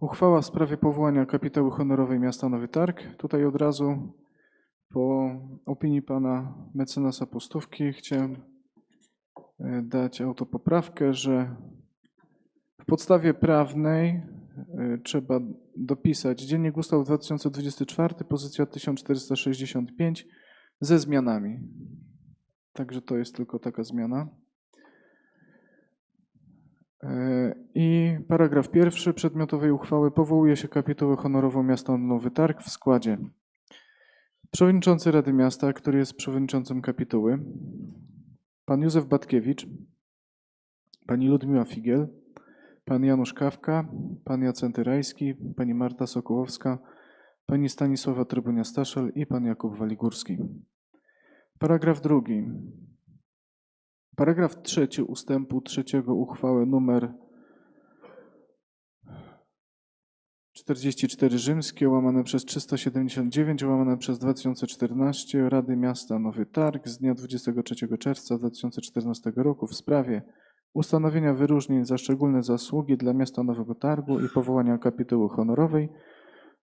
Uchwała w sprawie powołania kapitały honorowej miasta Nowy Targ. Tutaj od razu po opinii pana mecenasa Postówki chciałem e, dać autopoprawkę, że w podstawie prawnej e, trzeba dopisać Dziennik Ustaw 2024, pozycja 1465 ze zmianami. Także to jest tylko taka zmiana. E, I paragraf pierwszy przedmiotowej uchwały powołuje się kapitułę honorową miasta Nowy Targ w składzie przewodniczący Rady Miasta, który jest przewodniczącym kapituły, pan Józef Batkiewicz, pani Ludmiła Figiel, pan Janusz Kawka, pan Jacenty Rajski, pani Marta Sokołowska, pani Stanisława Trybunia-Staszel i pan Jakub Waligórski. Paragraf drugi. Paragraf trzeci ustępu trzeciego uchwały numer 44 rzymskie łamane przez 379 łamane przez 2014 Rady Miasta Nowy Targ z dnia 23 czerwca 2014 roku w sprawie ustanowienia wyróżnień za szczególne zasługi dla miasta Nowego Targu i powołania kapituły honorowej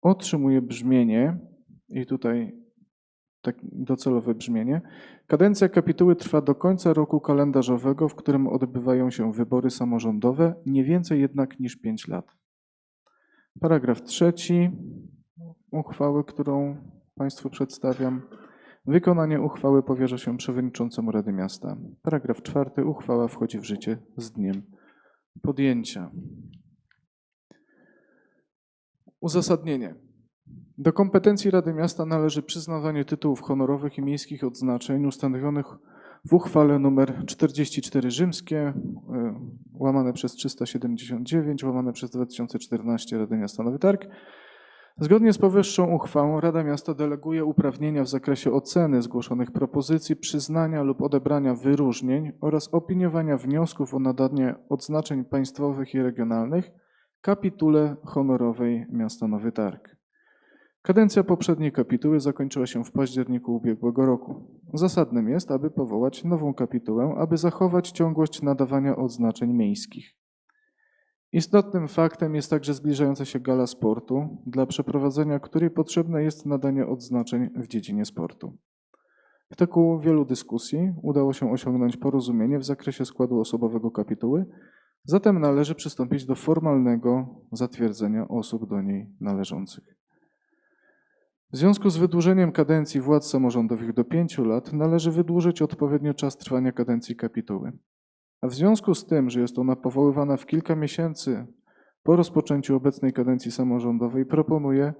otrzymuje brzmienie i tutaj tak docelowe brzmienie. Kadencja kapituły trwa do końca roku kalendarzowego, w którym odbywają się wybory samorządowe, nie więcej jednak niż 5 lat. Paragraf trzeci uchwały, którą Państwu przedstawiam. Wykonanie uchwały powierza się przewodniczącemu Rady Miasta. Paragraf czwarty. Uchwała wchodzi w życie z dniem podjęcia. Uzasadnienie. Do kompetencji Rady Miasta należy przyznawanie tytułów honorowych i miejskich odznaczeń ustanowionych w uchwale nr 44 rzymskie, y, łamane przez 379, łamane przez 2014 Rady Miasta Nowy Targ. Zgodnie z powyższą uchwałą Rada Miasta deleguje uprawnienia w zakresie oceny zgłoszonych propozycji, przyznania lub odebrania wyróżnień oraz opiniowania wniosków o nadanie odznaczeń państwowych i regionalnych kapitule honorowej miasta Nowy Targ. Kadencja poprzedniej kapituły zakończyła się w październiku ubiegłego roku. Zasadnym jest, aby powołać nową kapitułę, aby zachować ciągłość nadawania odznaczeń miejskich. Istotnym faktem jest także zbliżająca się gala sportu, dla przeprowadzenia której potrzebne jest nadanie odznaczeń w dziedzinie sportu. W toku wielu dyskusji udało się osiągnąć porozumienie w zakresie składu osobowego kapituły, zatem należy przystąpić do formalnego zatwierdzenia osób do niej należących. W związku z wydłużeniem kadencji władz samorządowych do pięciu lat należy wydłużyć odpowiednio czas trwania kadencji kapituły. A w związku z tym, że jest ona powoływana w kilka miesięcy po rozpoczęciu obecnej kadencji samorządowej, proponuję,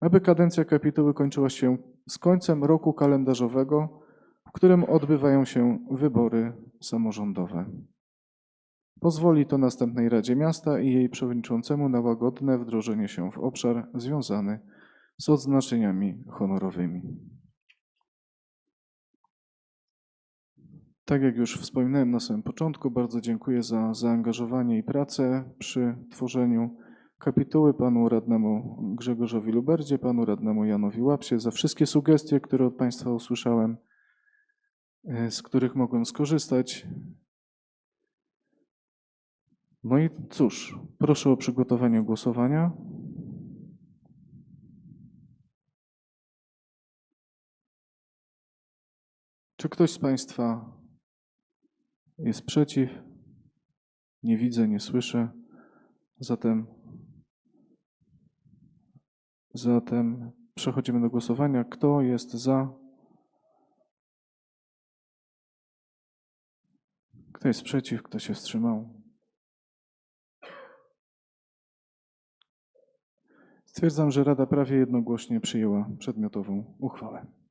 aby kadencja kapituły kończyła się z końcem roku kalendarzowego, w którym odbywają się wybory samorządowe. Pozwoli to następnej Radzie Miasta i jej przewodniczącemu na łagodne wdrożenie się w obszar związany z odznaczeniami honorowymi. Tak jak już wspominałem na samym początku, bardzo dziękuję za zaangażowanie i pracę przy tworzeniu kapituły panu radnemu Grzegorzowi Luberdzie, panu radnemu Janowi Łapsie, za wszystkie sugestie, które od Państwa usłyszałem, e, z których mogłem skorzystać. No i cóż, proszę o przygotowanie głosowania. Czy ktoś z Państwa jest przeciw? Nie widzę, nie słyszę. Zatem, zatem przechodzimy do głosowania. Kto jest za? Kto jest przeciw? Kto się wstrzymał? Stwierdzam, że Rada prawie jednogłośnie przyjęła przedmiotową uchwałę.